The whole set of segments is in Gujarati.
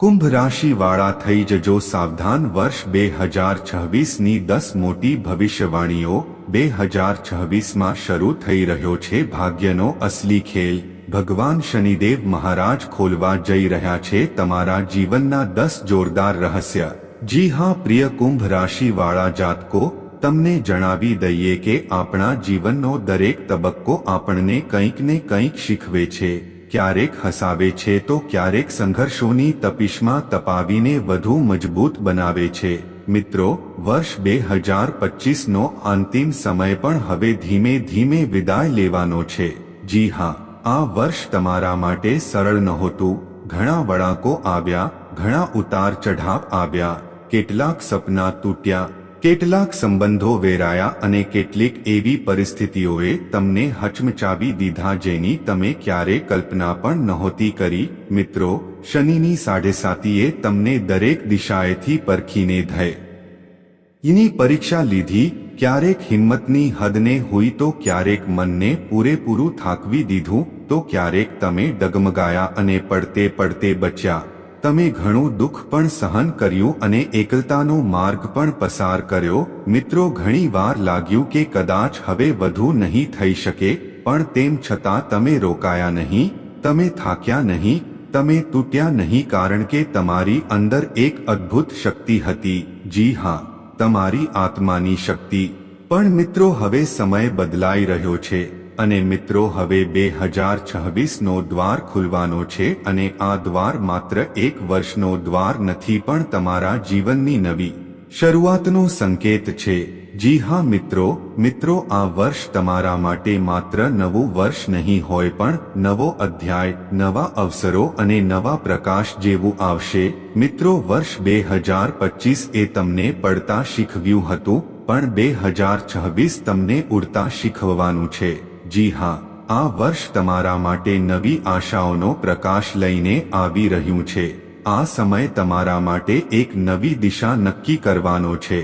કુંભ રાશિવાળા થઈ જજો સાવધાન. વર્ષ બે હજાર છવ્વીસની દસ મોટી ભવિષ્યવાણીઓ બે હજાર છવ્વીસમાં શરૂ થઈ રહ્યો છે. ભાગ્યનો અસલી ખેલ. ભગવાન શનિદેવ મહારાજ ખોલવા જઈ રહ્યા છે. તમારા જીવનના દસ જોરદાર રહસ્ય. જી હા, પ્રિય કુંભ રાશિવાળા જાતકો, તમને જણાવી દઈએ કે આપણા જીવનનો દરેક તબક્કો આપણને કંઈક ને કંઈક શીખવે છે. ક્યારેક હસાવે છે તો ક્યારેક સંઘર્ષોની તપિશમાં તપાવીને વધુ મજબૂત બનાવે છે. મિત્રો, વર્ષ બે હજાર પચીસનો અંતિમ સમય પણ હવે ધીમે ધીમે વિદાય લેવાનો છે. જી હા, આ વર્ષ તમારા માટે સરળ નહોતું. ઘણા વળાંકો આવ્યા, ઘણા ઉતાર ચઢાવ આવ્યા, કેટલાક સપના તૂટ્યા કેટલાક સંબંધો વેરાયા અને કેટલીક એવી પરિસ્થિતિઓએ તમને હચમચાવી દીધા જેની તમે ક્યારે કલ્પના પણ નહોતી કરી. મિત્રો, શનિની સાડેસાતીએ તમને દરેક દિશાએથી પરખીને ધય. એની પરીક્ષા લીધી, ક્યારેક હિંમતની હદને હોય તો ક્યારેક મનને પૂરેપૂરું થાકવી દીધું, તો ક્યારેક તમે ડગમગાયા અને પડતે પડતે બચ્યા. તમે ઘણું દુઃખ પણ સહન કર્યું અને એકલતાનો માર્ગ પણ પસાર કર્યો. મિત્રો, ઘણી વાર લાગ્યું કે કદાચ હવે વધુ નહીં થઈ શકે, પણ તેમ છતાં તમે રોકાયા નહીં, તમે થાક્યા નહીં, તમે તૂટ્યા નહીં કારણ કે તમારી અંદર એક અદ્ભુત શક્તિ હતી. જી હા, તમારી આત્માની શક્તિ. પણ મિત્રો, હવે સમય બદલાઈ રહ્યો છે. અને મિત્રો, હવે બે હજાર છવ્વીસનો દ્વાર ખુલવાનો છે અને આ દ્વાર માત્ર એક વર્ષનો દ્વાર નથી પણ તમારા જીવનની નવી શરૂઆતનો સંકેત છે. જી હા, મિત્રો. મિત્રો, આ વર્ષ તમારા માટે માત્ર નવું વર્ષ નહીં હોય પણ નવો અધ્યાય, નવા અવસરો અને નવા પ્રકાશ જેવું આવશે. મિત્રો, વર્ષ બે હજાર પચીસ એ તમને પડતા શીખવ્યું હતું, પણ બે હજાર છવ્વીસ તમને ઉડતા શીખવવાનું છે. જી હા, આ વર્ષ તમારા માટે નવી આશાઓનો પ્રકાશ લઈને આવી રહ્યું છે. આ સમય તમારા માટે એક નવી દિશા નક્કી કરવાનો છે.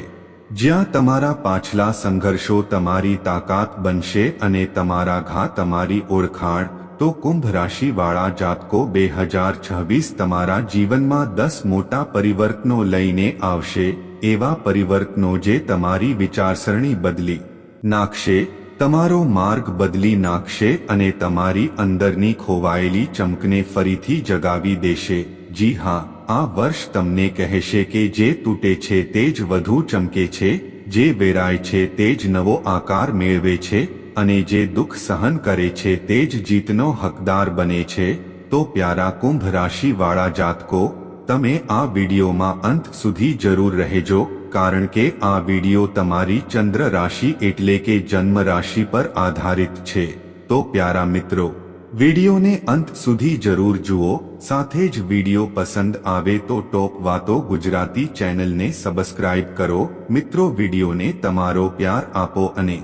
જ્યાં તમારા પાછલા સંઘર્ષો તમારી તાકાત બનશે અને તમારા ઘા તમારી ઓળખાણ, તો કુંભ રાશિવાળા જાતકો બે હજાર છવ્વીસ તમારા જીવનમાં દસ મોટા પરિવર્તનો લઈને આવશે, એવા પરિવર્તનો જે તમારી વિચારસરણી બદલી નાખશે તમારો માર્ગ બદલી નાખશે અને તમારી અંદરની ખોવાયેલી ચમકને ફરીથી જગાવી દેશે. જી હા, આ વર્ષ તમને કહેશે કે જે તૂટે છે તે જ વધુ ચમકે છે, જે વેરાય છે તે જ નવો આકાર મેળવે છે, અને જે દુઃખ સહન કરે છે તે જ જીતનો હકદાર બને છે. તો પ્યારા કુંભ રાશિવાળા જાતકો, તમે આ વિડીયોમાં અંત સુધી જરૂર રહેજો. કારણ કે આ વીડિયો તમારી ચંદ્ર રાશિ એટલે કે જન્મ રાશિ પર આધારિત છે. તો પ્યારા મિત્રો, વિડીયોને અંત સુધી જરૂર જુઓ. સાથે જ વીડિયો પસંદ આવે તો ટોપ વાતો ગુજરાતી ચેનલને સબસ્ક્રાઇબ કરો. મિત્રો, વિડીયોને તમારો પ્યાર આપો અને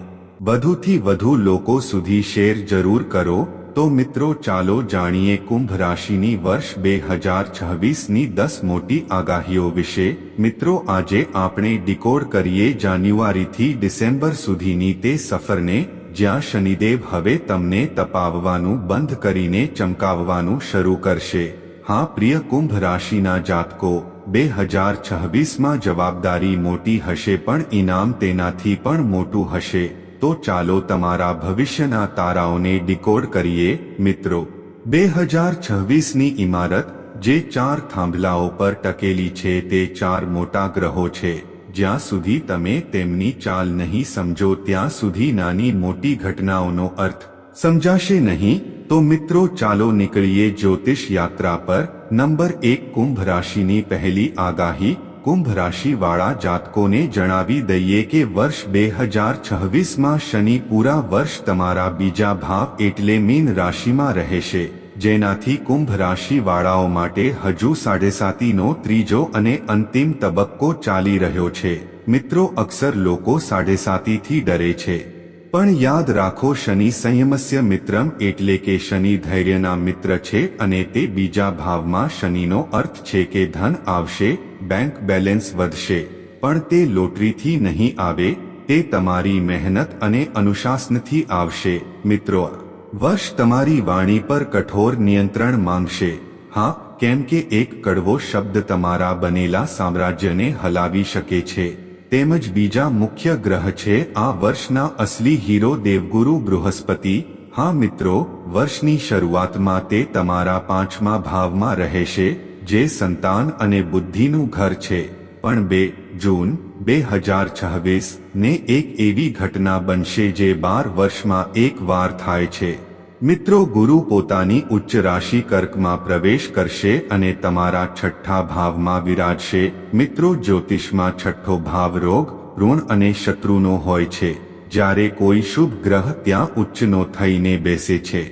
વધુથી વધુ લોકો સુધી શેર જરૂર કરો. તો મિત્રો ચાલો જાણીએ કુંભ રાશિની વર્ષ બે હજાર છવ્વીસની દસ મોટી આગાહીઓ વિશે. મિત્રો આજે આપણે ડિકોડ કરીએ જાન્યુઆરીથી ડિસેમ્બર સુધીની તે સફરને, જ્યાં શનિદેવ હવે તમને તપાવવાનું બંધ કરીને ચમકાવવાનું શરૂ કરશે. હા, પ્રિય કુંભ રાશિના જાતકો, બે હજાર છવ્વીસમાં જવાબદારી મોટી હશે પણ ઇનામ તેનાથી પણ મોટું હશે. તો ચાલો તમારા ભવિષ્યના તારાઓને ડિકોડ કરીએ, મિત્રો. બે હજાર છવ્વીસની ઇમારત, જે ચાર થાંભલાઓ પર ટકેલી છે તે ચાર મોટા ગ્રહો છે. જ્યાં સુધી તમે તેમની ચાલ નહીં સમજો ત્યાં સુધી નાની મોટી ઘટનાઓનો અર્થ સમજાશે નહીં. તો મિત્રો, ચાલો નીકળીએ જ્યોતિષ યાત્રા પર. નંબર એક કુંભ રાશિની પહેલી આગાહી કુંભ રાશિવાળા જાતકોને જણાવી દઈએ કે વર્ષ બે હજાર છવ્વીસમાં શનિ પૂરા વર્ષ તમારા બીજા ભાવ એટલે મીન રાશિમાં રહેશે. જેનાથી કુંભ રાશિવાળાઓ માટે હજુ સાડેસાતીનો ત્રીજો અને અંતિમ તબક્કો ચાલી રહ્યો છે. મિત્રો અક્ષર લોકો સાડેસાતીથી ડરે છે. પણ યાદ રાખો શનિ સંયમસ્ય મિત્રમ એટલે કે શનિ ધૈર્યના મિત્ર છે અને તે બીજા ભાવમાં શનિનો અર્થ છે કે ધન આવશે બેંક બેલેન્સ વધશે. પણ તે લોટરીથી નહીં આવે, તે તમારી મહેનત અને અનુશાસનથી આવશે. મિત્રો, વર્ષ તમારી વાણી પર કઠોર નિયંત્રણ માંગશે. હા, કેમ કે એક કડવો શબ્દ તમારા બનેલા સામ્રાજ્યને હલાવી શકે છે. તેમજ બીજા મુખ્ય ગ્રહ છે આ વર્ષના અસલી હીરો દેવગુરુ બૃહસ્પતિ. હા મિત્રો, વર્ષની શરૂઆતમાં તે તમારા પાંચમા ભાવમાં રહેશે, જે સંતાન અને બુદ્ધિનું ઘર છે. પણ બે જૂન, બે હજાર છવ્વીસ ને એક એવી ઘટના બનશે જે બાર વર્ષમાં એક વાર થાય છે. મિત્રો, ગુરુ પોતાની ઉચ્ચ રાશિ કર્કમાં પ્રવેશ કરશે અને તમારા છઠ્ઠા ભાવમાં વિરાજશે. મિત્રો, જ્યોતિષમાં છઠ્ઠો ભાવ રોગ, ઋણ અને શત્રુનો હોય છે. જ્યારે કોઈ શુભ ગ્રહ ત્યાં ઉચ્ચનો થઈને બેસે છે,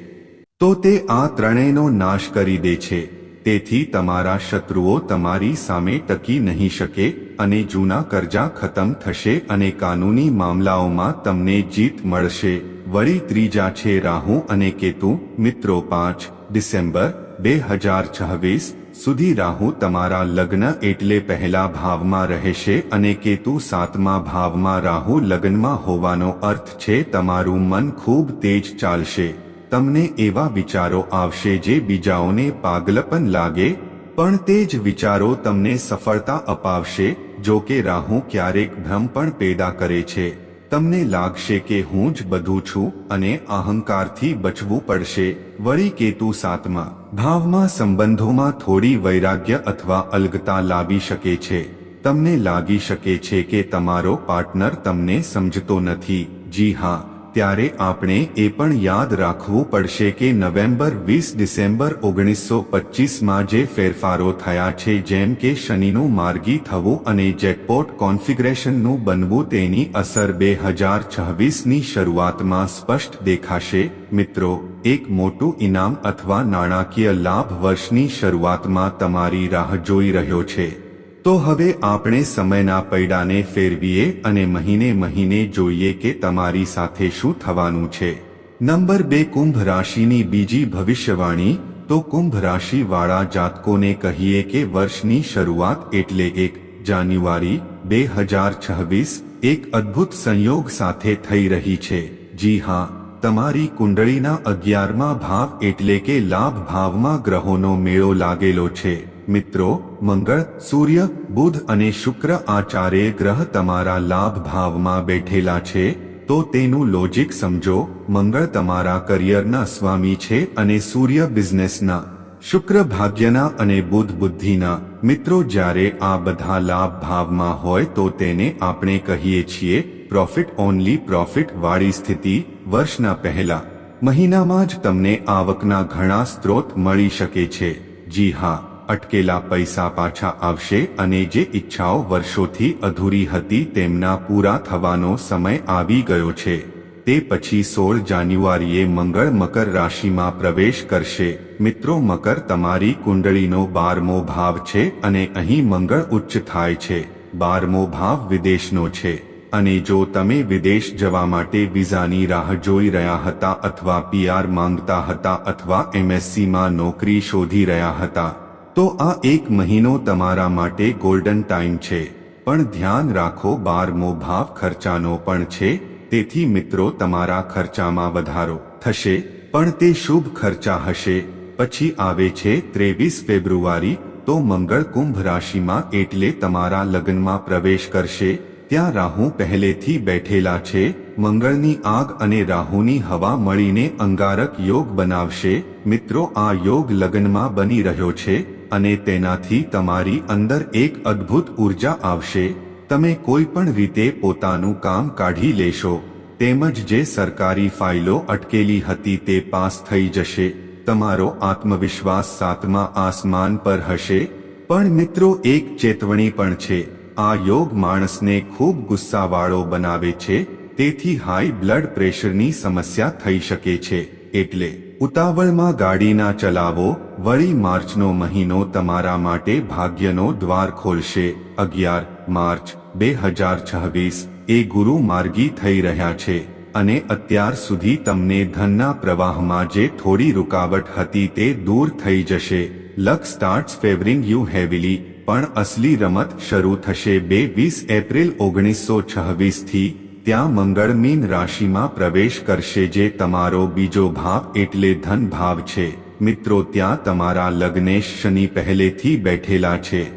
તો તે આ ત્રણેયનો નાશ કરી દે છે. તેથી તમારા શત્રુઓ તમારી સામે ટકી નહીં શકે અને જૂના કરજા ખતમ થશે અને કાનૂની મામલાઓમાં તમને જીત મળશે. વળી ત્રીજા છે રાહુ અને કેતુ. મિત્રો પાંચ ડિસેમ્બર બે હજાર છવ્વીસ સુધી રાહુ તમારા લગ્ન એટલે પહેલા ભાવમાં રહેશે અને કેતુ સાતમા ભાવમાં રાહુ લગ્નમાં હોવાનો અર્થ છે તમારું મન ખૂબ તેજ ચાલશે. તમને એવા વિચારો આવશે જે બીજાઓને પાગલપન લાગે, પણ તે જ વિચારો તમને સફળતા અપાવશે જો કે રાહુ ક્યારેક ભ્રમ પણ પેદા કરે છે. તમને લાગશે કે હું જ બધું છું અને અહંકારથી બચવું પડશે. વળી કેતુ સાતમા. ભાવમાં સંબંધોમાં થોડી વૈરાગ્ય અથવા અલગતા લાવી શકે છે. તમને લાગી શકે છે કે તમારો પાર્ટનર તમને સમજતો નથી. જી હા. ત્યારે આપણે એ પણ યાદ રાખવું પડશે કે નવેમ્બર વીસ ડિસેમ્બર ઓગણીસો પચીસમાં જે ફેરફારો થયા છે જેમ કે શનિનું માર્ગી થવું અને જેકપોટ કોન્ફિગરેશનનું બનવું તેની અસર બે હજાર છવ્વીસની શરૂઆતમાં સ્પષ્ટ દેખાશે. મિત્રો, એક મોટું ઇનામ અથવા નાણાકીય લાભ વર્ષની શરૂઆતમાં તમારી રાહ જોઈ રહ્યો છે. તો હવે આપણે સમયના પૈડાને ફેરવીએ અને મહિને મહિને જોઈએ કે તમારી સાથે શું થવાનું છે. નંબર બે, કુંભ રાશિની બીજી ભવિષ્યવાણી. તો કુંભ રાશિવાળા જાતકોને કહીએ કે વર્ષની શરૂઆત એટલે એક જાન્યુઆરી બે હજાર છવ્વીસ, એક અદ્ભુત સંયોગ સાથે થઈ રહી છે. જી હા, તમારી કુંડળીના અગિયારમાં ભાવ એટલે કે લાભ ભાવમાં ગ્રહોનો મેળો લાગેલો છે. મિત્રો, મંગળ, સૂર્ય, બુધ અને શુક્ર આ ચારેય ગ્રહ તમારા લાભ ભાવમાં બેઠેલા છે, તો તેનું લોજિક સમજો, મંગળ તમારા કરિયરના સ્વામી છે અને સૂર્ય બિઝનેસના શુક્ર ભાગ્યના અને બુધ બુદ્ધિના. મિત્રો, જ્યારે આ બધા લાભ ભાવમાં હોય તો તેને આપણે કહીએ છીએ પ્રોફિટ ઓનલી પ્રોફિટ વાળી સ્થિતિ, વર્ષના પહેલા. મહિનામાં જ તમને આવકના ઘણા સ્ત્રોત મળી શકે છે. જી હા. અટકેલા પૈસા પાછા આવશે અને જે ઈચ્છાઓ વર્ષોથી અધૂરી હતી તેમના પૂરા થવાનો સમય આવી ગયો છે. તે પછી સોળ જાન્યુઆરીએ મંગળ મકર રાશિમાં પ્રવેશ કરશે. મિત્રો, મકર તમારી કુંડળીનો બારમો ભાવ છે અને અહીં મંગળ ઉચ્ચ થાય છે. બારમો ભાવ વિદેશનો છે. અને જો તમે વિદેશ જવા માટે વિઝાની રાહ જોઈ રહ્યા હતા અથવા પીઆર માંગતા હતા અથવા એમએસસીમાં નોકરી શોધી રહ્યા હતા તો આ એક મહિનો તમારા માટે ગોલ્ડન ટાઈમ છે. પણ ધ્યાન રાખો, બારમો ભાવ ખર્ચાનો પણ છે. તેથી મિત્રો, તમારા ખર્ચામાં વધારો થશે, પણ તે શુભ ખર્ચા હશે. પછી આવે છે ત્રેવીસ ફેબ્રુઆરી, તો મંગળ કુંભ રાશિમાં એટલે તમારા લગ્નમાં પ્રવેશ કરશે. ત્યાં રાહુ પહેલેથી બેઠેલા છે, મંગળની આગ અને રાહુની હવા મળીને અંગારક યોગ બનાવશે. મિત્રો, આ યોગ લગ્નમાં બની રહ્યો છે. અને તેનાથી તમારી અંદર એક અદ્ભુત ઊર્જા આવશે. તમે કોઈ પણ રીતે પોતાનું કામ કાઢી લેશો. તેમજ જે સરકારી ફાઇલો અટકેલી હતી તે પાસ થઈ જશે. તમારો આત્મવિશ્વાસ સાતમા આસમાન પર હશે. પણ મિત્રો, એક ચેતવણી પણ છે. આ યોગ માણસને ખૂબ ગુસ્સાવાળો બનાવે છે. તેથી હાઈ બ્લડ પ્રેશરની સમસ્યા થઈ શકે છે. એટલે ઉતાવળમાં ગાડી ના ચલાવો, વળી માર્ચનો મહિનો તમારા માટે ભાગ્યનો દ્વાર ખોલશે. અગિયાર માર્ચ બે હજાર છવ્વીસ, એ ગુરુ માર્ગી થઈ રહ્યા છે અને અત્યાર સુધી તમને ધનના પ્રવાહમાં જે થોડી રૂકાવટ હતી તે દૂર થઈ જશે. Luck starts favouring you heavily પણ અસલી રમત શરૂ થશે બે વીસ એપ્રિલ ઓગણીસો છવ્વીસથી ત્યાં મંગળ મીન રાશિમાં પ્રવેશ કરશે જે તમારો બીજો ભાવ એટલે ધન ભાવ છે. મિત્રો, ત્યાં તમારા લગ્નેશ શનિ પહેલેથી બેઠેલા છે.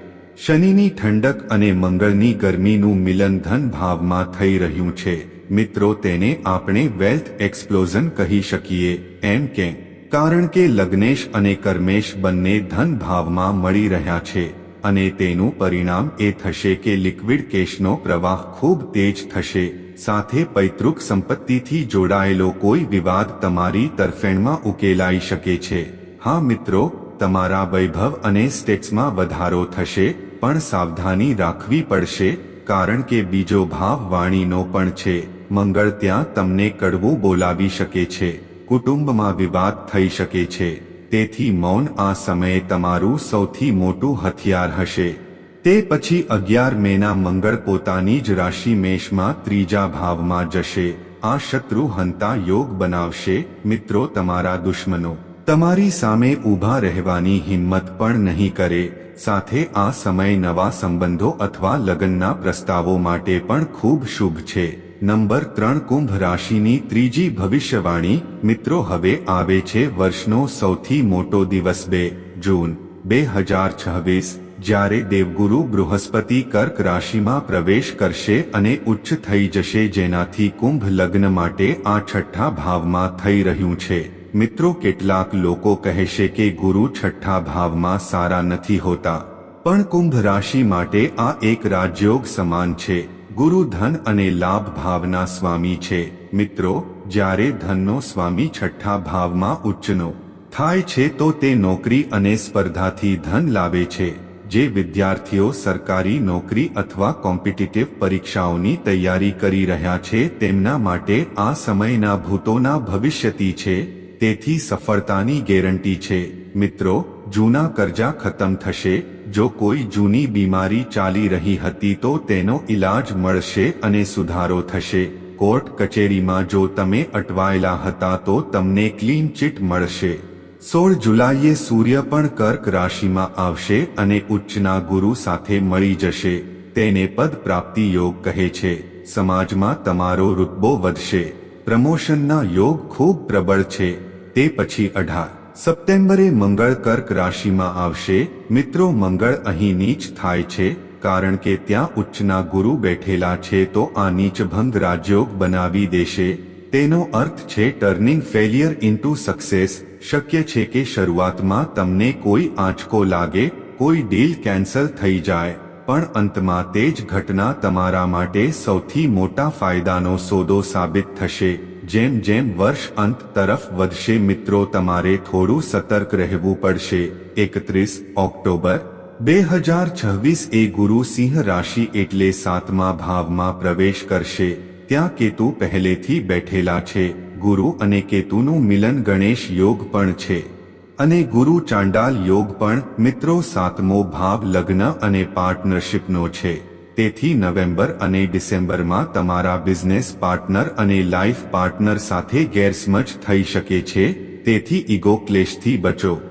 શનિની ઠંડક અને મંગળની ગરમીનું મિલન ધન ભાવમાં થઈ રહ્યું છે. મિત્રો, તેને આપણે વેલ્થ એક્સપ્લોઝન કહી શકીએ એમ કે, કારણ કે લગ્નેશ અને કર્મેશ બંને ધન ભાવમાં મળી રહ્યા છે અને તેનું પરિણામ એ થશે કે લિક્વિડ કેશનો પ્રવાહ ખૂબ તેજ થશે. સાથે પૈતૃક સંપત્તિથી જોડાયેલો કોઈ વિવાદ તમારી તરફેણમાં ઉકેલાઈ શકે છે. હા મિત્રો, તમારા વૈભવ અને સ્ટેટ્સમાં વધારો થશે, પણ સાવધાની રાખવી પડશે, કારણ કે બીજો ભાવ વાણીનો પણ છે. મંગળ ત્યાં તમને કડવું બોલાવી શકે છે. કુટુંબમાં વિવાદ થઈ શકે છે. તેથી મૌન આ સમયે તમારું સૌથી મોટું હથિયાર હશે. તે પછી અગિયાર મેના મંગળ પોતાની જ રાશિ મેષમાં ત્રીજા ભાવમાં જશે. આ શત્રુ હંતા યોગ બનાવશે. મિત્રો, તમારા દુશ્મનો. તમારી સામે ઊભા રહેવાની હિંમત પણ નહીં કરે. સાથે આ સમય નવા સંબંધો અથવા લગ્નના પ્રસ્તાવો માટે પણ ખૂબ શુભ છે. નંબર ત્રણ, કુંભ રાશિની ત્રીજી ભવિષ્યવાણી. મિત્રો, હવે આવે છે વર્ષનો સૌથી મોટો દિવસ બે જૂન, બે હજાર છવ્વીસ. જ્યારે દેવગુરુ બૃહસ્પતિ કર્ક રાશિમાં પ્રવેશ કરશે અને ઉચ્ચ થઈ જશે જેનાથી કુંભ લગ્ન માટે આ છઠ્ઠા ભાવમાં થઈ રહ્યું છે. મિત્રો, કેટલાક લોકો કહેશે કે ગુરુ છઠ્ઠા ભાવમાં સારા નથી હોતા. પણ કુંભ રાશિ માટે આ એક રાજયોગ સમાન છે. ગુરુ ધન અને લાભ ભાવના સ્વામી છે. મિત્રો, જ્યારે ધનનો સ્વામી છઠ્ઠા ભાવમાં ઉચ્ચનો થાય છે તો તે નોકરી અને સ્પર્ધાથી ધન લાવે છે. જે વિદ્યાર્થીઓ સરકારી નોકરી અથવા કોમ્પિટિટિવ પરીક્ષાઓની તૈયારી કરી રહ્યા છે તેમના માટે આ સમયના ભૂતોના ભવિષ્યતી છે, તેથી સફળતાની ગેરંટી છે. મિત્રો, જૂના કરજા ખતમ થશે, જો કોઈ જૂની બીમારી ચાલી રહી હતી તો તેનો ઈલાજ મળશે અને સુધારો થશે. કોર્ટ કચેરીમાં જો તમે અટવાયેલા હતા તો તમને ક્લીન ચીટ મળશે. સોળ જુલાઈએ સૂર્ય પણ કર્ક રાશિમાં આવશે અને ઉચ્ચના ગુરુ સાથે મળી જશે. તેને પદ પ્રાપ્તિ યોગ કહે છે. સમાજમાં તમારો રૂતબો વધશે. પ્રમોશનના યોગ ખૂબ પ્રબળ છે. તે પછી અઢાર. સપ્ટેમ્બરે મંગળ કર્ક રાશિમાં આવશે. મિત્રો, મંગળ અહીં નીચ થાય છે, કારણ કે ત્યાં ઉચ્ચના ગુરુ બેઠેલા છે તો આ નીચભંગ રાજયોગ બનાવી દેશે. તેનો અર્થ છે ટર્નિંગ ફેલિયર ઇન્ટુ સક્સેસ શક્ય છે કે શરૂઆતમાં તમને કોઈ આંચકો લાગે, કોઈ ડીલ કેન્સલ થઈ જાય. પણ અંતમાં તે જ ઘટના તમારા માટે સૌથી મોટા ફાયદાનો સોદો સાબિત થશે. જેમ જેમ વર્ષ અંત તરફ વધશે મિત્રો તમારે થોડું સતર્ક રહેવું પડશે. એકત્રીસ ઓક્ટોબર બે હજાર છવ્વીસ એ ગુરુ સિંહ રાશિ એટલે સાતમા ભાવમાં પ્રવેશ કરશે. ત્યાં કેતુ પહેલેથી બેઠેલા છે? ગુરુ અને કેતુનું મિલન ગણેશ યોગ પણ છે. અને ગુરુ ચાંડાલ યોગ પણ મિત્રો સાતમો ભાવ લગ્ન અને પાર્ટનરશિપનો છે. તેથી નવેમ્બર અને ડિસેમ્બરમાં તમારા બિઝનેસ પાર્ટનર અને લાઈફ પાર્ટનર સાથે ગેરસમજ થઈ શકે છે. તેથી ઇગો ક્લેશથી બચો.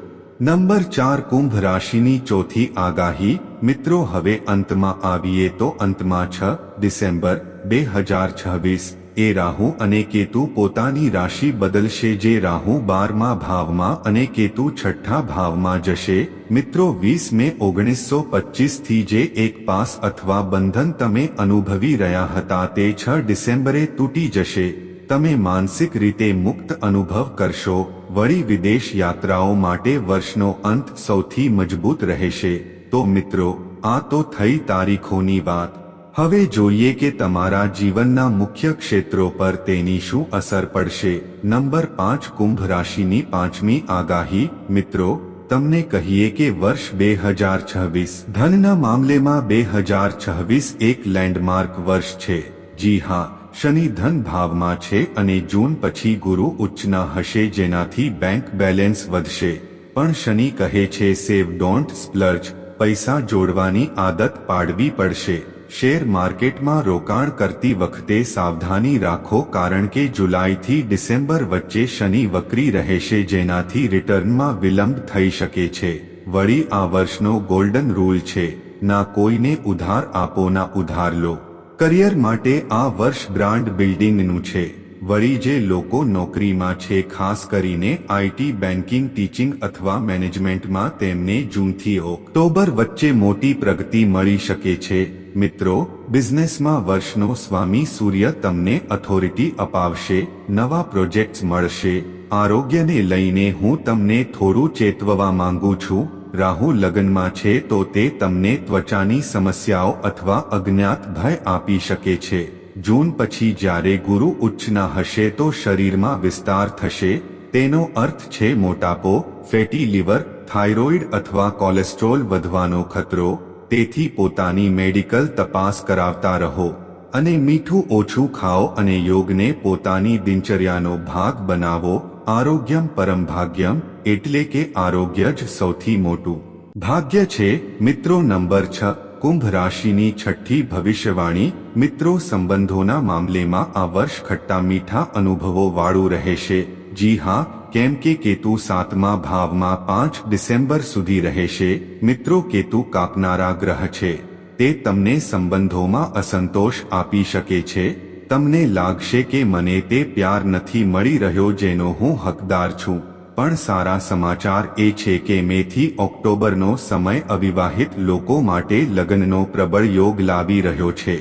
નંબર ચાર કુંભ રાશિની ચોથી આગાહી, મિત્રો હવે અંતમાં આવીએ તો અંતમાં છ ડિસેમ્બર બે હજાર છવ્વીસ, એ રાહુ અને કેતુ પોતાની રાશિ બદલશે જે રાહુ બારમા ભાવમાં અને કેતુ છઠ્ઠા ભાવમાં જશે. મિત્રો, વીસ મે ઓગણીસો પચીસથી જે એક પાસ અથવા બંધન તમે અનુભવી રહ્યા હતા તે છ ડિસેમ્બરે તૂટી જશે. તમે માનસિક રીતે મુક્ત અનુભવ કરશો. વળી વિદેશ યાત્રાઓ માટે વર્ષનો અંત સૌથી મજબૂત રહેશે. તો મિત્રો, આ તો થઈ તારીખોની વાત. હવે જોઈએ કે તમારા જીવનના મુખ્ય ક્ષેત્રો પર તેની શું અસર પડશે. નંબર પાંચ, કુંભ રાશિની પાંચમી આગાહી. મિત્રો, તમને કહીએ કે વર્ષ બે હજાર છવ્વીસ, ધનના મામલેમાં બે હજાર છવ્વીસ એક લેન્ડમાર્ક વર્ષ છે. જી હા, શનિ ધન ભાવમાં છે અને જૂન પછી ગુરુ ઉચ્ચના હશે જેનાથી બેંક બેલેન્સ વધશે. પણ શનિ કહે છે સેવ ડોન્ટ સ્પ્લર્જ, પૈસા જોડવાની આદત પાડવી પડશે. શેર માર્કેટમાં રોકાણ કરતી વખતે સાવધાની રાખો કારણ કે જુલાઈથી ડિસેમ્બર વચ્ચે શનિ વક્રી રહેશે જેનાથી રિટર્નમાં વિલંબ થઈ શકે છે. વળી આ વર્ષનો ગોલ્ડન રૂલ છે, ના કોઈને ઉધાર આપો, ના ઉધાર લો. કરિયર માટે આ વર્ષ બ્રાન્ડ બિલ્ડિંગનું છે. વળી જે લોકો નોકરીમાં છે, ખાસ કરીને આઈટી બેન્કિંગ, ટીચિંગ અથવા મેનેજમેન્ટમાં તેમને જૂનથી ઓક્ટોબર વચ્ચે મોટી પ્રગતિ મળી શકે છે. મિત્રો, બિઝનેસમાં વર્ષનો સ્વામી સૂર્ય તમને ઓથોરિટી અપાવશે, નવા પ્રોજેક્ટ્સ મળશે. આરોગ્યને લઈને હું તમને થોડું ચેતવવા માંગુ છું. રાહુ લગ્નમાં છે તો તે તમને ત્વચાની સમસ્યાઓ અથવા અજ્ઞાત ભય આપી શકે છે. જૂન પછી જ્યારે ગુરુ ઉચ્ચના હશે તો શરીરમાં વિસ્તાર થશે, તેનો અર્થ છે મોટાપો, ફેટી લીવર, થાઇરોઇડ અથવા કોલેસ્ટ્રોલ વધવાનો ખતરો, તેથી પોતાની મેડિકલ તપાસ કરાવતા રહો અને મીઠું ઓછું ખાઓ અને યોગને પોતાની દિનચર્યાનો ભાગ બનાવો, આરોગ્યમ પરમ ભાગ્યમ એટલે કે આરોગ્ય જ સૌથી મોટું. ભાગ્ય છે, મિત્રો નંબર છ. કુંભ રાશિની છઠ્ઠી ભવિષ્યવાણી મિત્રો સંબંધોના મામલેમાં આ વર્ષ ખટ્ટા મીઠા અનુભવો વાળું રહેશે. જી હા, કેમ કે કેતુ સાતમા ભાવમાં પાંચ ડિસેમ્બર સુધી રહેશે. મિત્રો, કેતુ કાપનારા ગ્રહ છે. તે તમને સંબંધોમાં અસંતોષ આપી શકે છે. તમને લાગશે કે મને તે પ્યાર નથી મળી રહ્યો જેનો હું હકદાર છું. પણ સારા સમાચાર એ છે કે મેથી ઓક્ટોબરનો સમય અવિવાહિત લોકો માટે લગ્નનો પ્રબળ યોગ લાવી રહ્યો છે.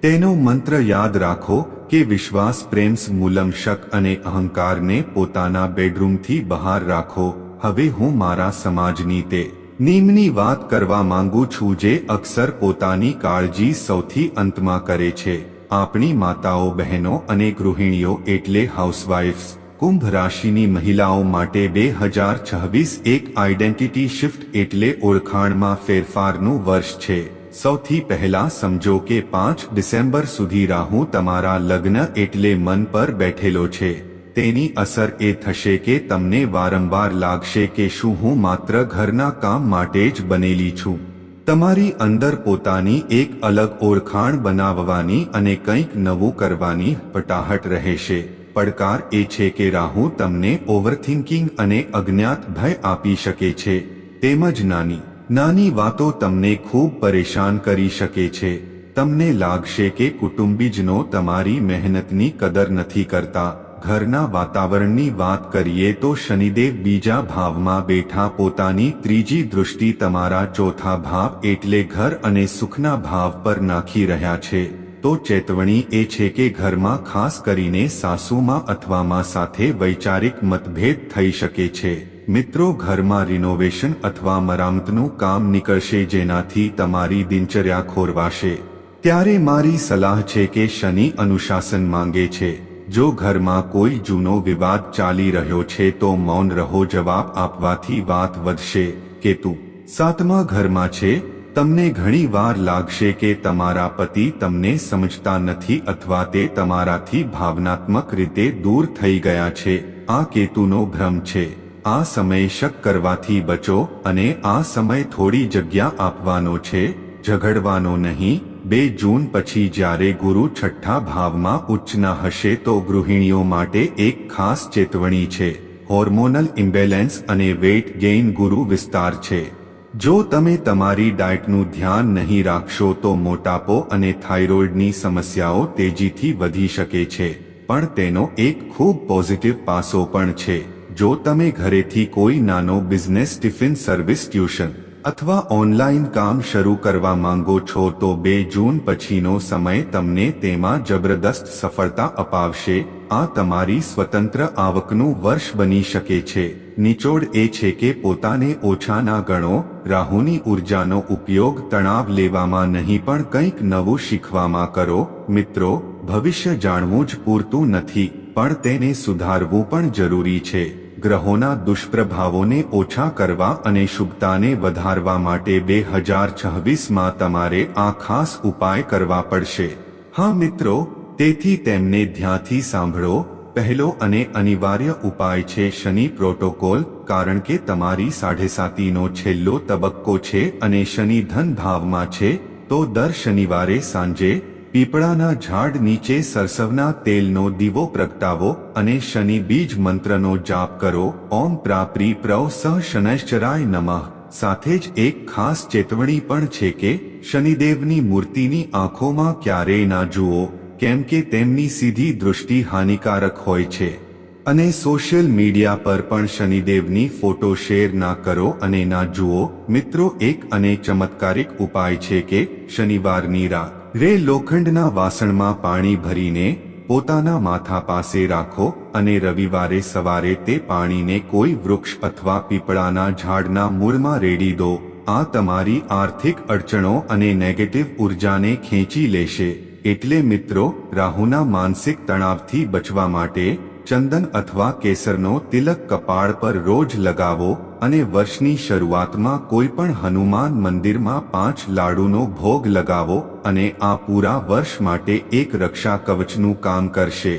તેનો મંત્ર યાદ રાખો કે વિશ્વાસ, પ્રેમ મૂલમ શક અને અહંકારને પોતાના બેડરૂમથી બહાર રાખો. હવે હું મારા સમાજની તે નિમની વાત કરવા માંગુ છું જે અક્સર પોતાની કાળજી સૌથી અંતમાં કરે છે. આપણી માતાઓ, બહેનો અને ગૃહિણીઓ એટલે હાઉસવાઇફ્સ કુંભ રાશિની મહિલાઓ માટે બે હજાર છવ્વીસ એક આઈડેન્ટિટી શિફ્ટ એટલે ઓળખાણમાં ફેરફારનું વર્ષ છે. સૌથી પહેલા સમજો કે પાંચ ડિસેમ્બર સુધી રાહુ તમારા લગ્ન એટલે મન પર બેઠેલો છે. તેની અસર એ થશે કે તમને વારંવાર લાગશે કે શું હું માત્ર ઘરના કામ માટે જ બનેલી છું. તમારી અંદર પોતાની એક અલગ ઓળખાણ બનાવવાની અને કંઈક નવું કરવાની પટાહટ રહેશે. પડકાર એ છે કે રાહુ તમને ઓવરથિંકિંગ અને અજ્ઞાત ભય આપી શકે છે. તેમજ નાની નાની વાતો તમને ખૂબ પરેશાન કરી શકે છે. તમને લાગશે કે કુટુંબીજનો તમારી મહેનતની કદર નથી કરતા. ઘરના વાતાવરણની વાત કરીએ તો શનિદેવ બીજા ભાવમાં બેઠા પોતાની ત્રીજી દૃષ્ટિ તમારા ચોથા ભાવ એટલે ઘર અને સુખના ભાવ પર નાખી રહ્યા છે. તો ચેતવણી એ છે કે ઘરમાં ખાસ કરીને સાસુમાં અથવા માં સાથે વૈચારિક મતભેદ થઈ શકે છે. મિત્રો, ઘરમાં રિનોવેશન અથવા મરામતનું કામ નીકળશે જેનાથી તમારી દિનચર્યા ખોરવાશે. ત્યારે મારી સલાહ છે કે શનિ અનુશાસન માંગે છે. જો ઘરમાં કોઈ જૂનો વિવાદ ચાલી રહ્યો છે તો મૌન રહો જવાબ આપવાથી વાત વધશે કેતુ સાતમા ઘરમાં છે? તમને ઘણી વાર લાગશે કે તમારા પતિ તમને સમજતા નથી અથવા તે તમારાથી ભાવનાત્મક રીતે દૂર થઈ ગયા છે. આ કેતુનો ભ્રમ છે. આ સમય શક કરવાથી બચો અને આ સમય થોડી જગ્યા આપવાનો છે. ઝઘડવાનો નહીં. બે જૂન પછી જ્યારે ગુરુ છઠ્ઠા ભાવમાં ઉચ્ચના હશે તો ગૃહિણીઓ માટે એક ખાસ ચેતવણી છે. હોર્મોનલ ઇમ્બેલેન્સ અને વેઇટ ગેઇન ગુરુ વિસ્તાર છે. જો તમે તમારી ડાયટનું ધ્યાન નહીં રાખશો તો મોટાપો અને થાઇરોઇડની સમસ્યાઓ તેજીથી વધી શકે છે. પણ તેનો એક ખૂબ પોઝિટિવ પાસો પણ છે. જો તમે ઘરેથી કોઈ નાનો બિઝનેસ ટિફિન સર્વિસ ટ્યુશન અથવા ઓનલાઈન કામ શરૂ કરવા માંગો છો તો બે જૂન પછીનો સમય તમને તેમાં જબરદસ્ત સફળતા અપાવશે. આ તમારી સ્વતંત્ર આવકનું વર્ષ બની શકે છે. નિચોડ એ છે કે પોતાને ઓછાના ગણો, રાહુની ઉર્જાનો ઉપયોગ તણાવ લેવામાં નહીં પણ કંઈક નવું શીખવામાં કરો. મિત્રો, ભવિષ્ય જાણવું જ પૂરતું નથી, પણ તેને સુધારવું પણ જરૂરી છે. ગ્રહોના દુષ્પ્રભાવોને ઓછા કરવા અને શુભતાને વધારવા માટે બે હજાર છવ્વીસમાં તમારે આ ખાસ ઉપાય કરવા પડશે. હા મિત્રો, તેથી તેમને ધ્યાનથી સાંભળો. પહેલો અને અનિવાર્ય ઉપાય છે શનિ પ્રોટોકોલ, કારણ કે તમારી સાઢેસાતીનો છેલ્લો તબક્કો છે અને શનિ ધન ભાવમાં છે. તો દર શનિવારે સાંજે પીપળાના ઝાડ નીચે સરસવના તેલનો દીવો પ્રગટાવો અને શનિ બીજ મંત્રનો જાપ કરો. ઓમ પ્રાપ્રી પ્રવ સહ શનૈશ્ચરાય નમઃ. સાથે જ એક ખાસ ચેતવણી પણ છે કે, શનિદેવની મૂર્તિની આંખોમાં ક્યારેય ના જુઓ, કેમ કે તેમની સીધી દૃષ્ટિ હાનિકારક હોય છે. અને સોશિયલ મીડિયા પર પણ શનિદેવની ફોટો શેર ના કરો અને ના જુઓ. મિત્રો, એક અને ચમત્કારિક ઉપાય છે કે, શનિવારની રાત રે લોખંડના વાસણમાં પાણી ભરીને પોતાના માથા પાસે રાખો અને રવિવારે સવારે તે પાણીને કોઈ વૃક્ષ અથવા પીપળાના ઝાડના મૂળમાં રેડી દો. આ તમારી આર્થિક અડચણો અને નેગેટિવ ઉર્જાને ખેંચી લેશે. એટલે મિત્રો, રાહુના માનસિક તણાવથી બચવા માટે ચંદન અથવા કેસરનો તિલક કપાળ પર રોજ લગાવો અને વર્ષની શરૂઆતમાં કોઈ પણ હનુમાન મંદિરમાં પાંચ લાડુનો ભોગ લગાવો અને આ પૂરા વર્ષ માટે એક રક્ષા કવચનું કામ કરશે.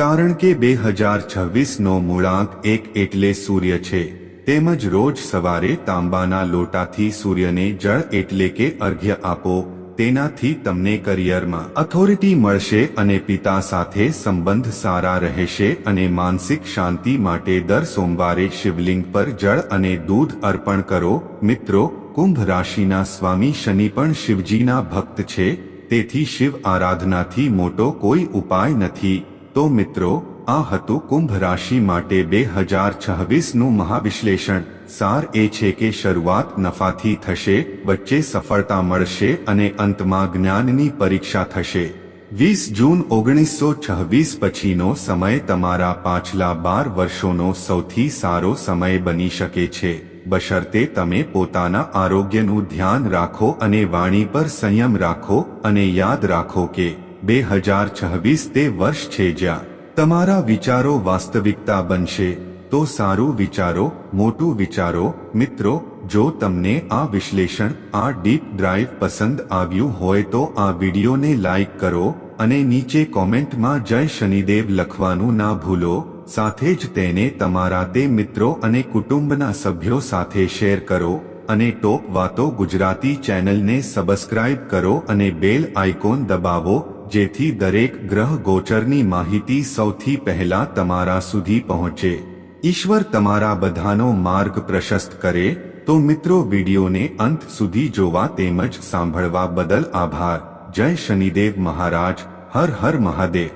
કારણ કે બે હજાર છવ્વીસનો મૂળાંક એક એટલે સૂર્ય છે. તેમજ રોજ સવારે તાંબાના લોટાથી સૂર્યને જળ એટલે કે અર્ઘ્ય આપો તેનાથી તમને કરિયરમાં અથોરિટી મળશે અને પિતા સાથે સંબંધ સારા રહેશે અને માનસિક શાંતિ માટે દર સોમવારે શિવલિંગ પર જળ અને દૂધ અર્પણ કરો. મિત્રો, કુંભ રાશિના સ્વામી શનિ પણ શિવજીના ભક્ત છે, તેથી શિવ આરાધનાથી મોટો કોઈ ઉપાય નથી. તો મિત્રો, આ હતું કુંભ રાશિ માટે બે હજાર છવ્વીસનું મહાવિશ્લેષણ. સાર એ છે કે શરૂઆત નફાથી થશે, વચ્ચે સફળતા મળશે અને અંતમાં જ્ઞાનની પરીક્ષા થશે. વીસ જૂન ઓગણીસો છવ્વીસ પછીનો સમય તમારા પાછલા બાર વર્ષોનો સૌથી સારો સમય બની શકે છે. બશર્તે તમે પોતાના આરોગ્યનું ધ્યાન રાખો અને વાણી પર સંયમ રાખો અને યાદ રાખો કે બે હજાર છવ્વીસ તે વર્ષ છે જ્યાં તમારા વિચારો વાસ્તવિકતા બનશે. તો સારું વિચારો, મોટું વિચારો, મિત્રો, જો તમને આ વિશ્લેષણ, આ ડીપ ડ્રાઈવ પસંદ આવ્યું હોય તો આ વિડીયોને લાઈક કરો અને નીચે કોમેન્ટમાં જય શનિદેવ લખવાનું ના ભૂલો. સાથે જ તેને તમારા તે મિત્રો અને કુટુંબના સભ્યો સાથે શેર કરો અને ટોપ વાતો ગુજરાતી ચેનલને સબસ્ક્રાઇબ કરો અને બેલ આઇકોન દબાવો, જેથી દરેક ગ્રહ ગોચરની માહિતી સૌથી પહેલા તમારા સુધી પહોંચે. ઈશ્વર તમારા બધાનો માર્ગ પ્રશસ્ત કરે, તો મિત્રો વિડીયોને અંત સુધી જોવા તેમજ સાંભળવા બદલ આભાર. જય શનિદેવ મહારાજ. હર હર મહાદેવ.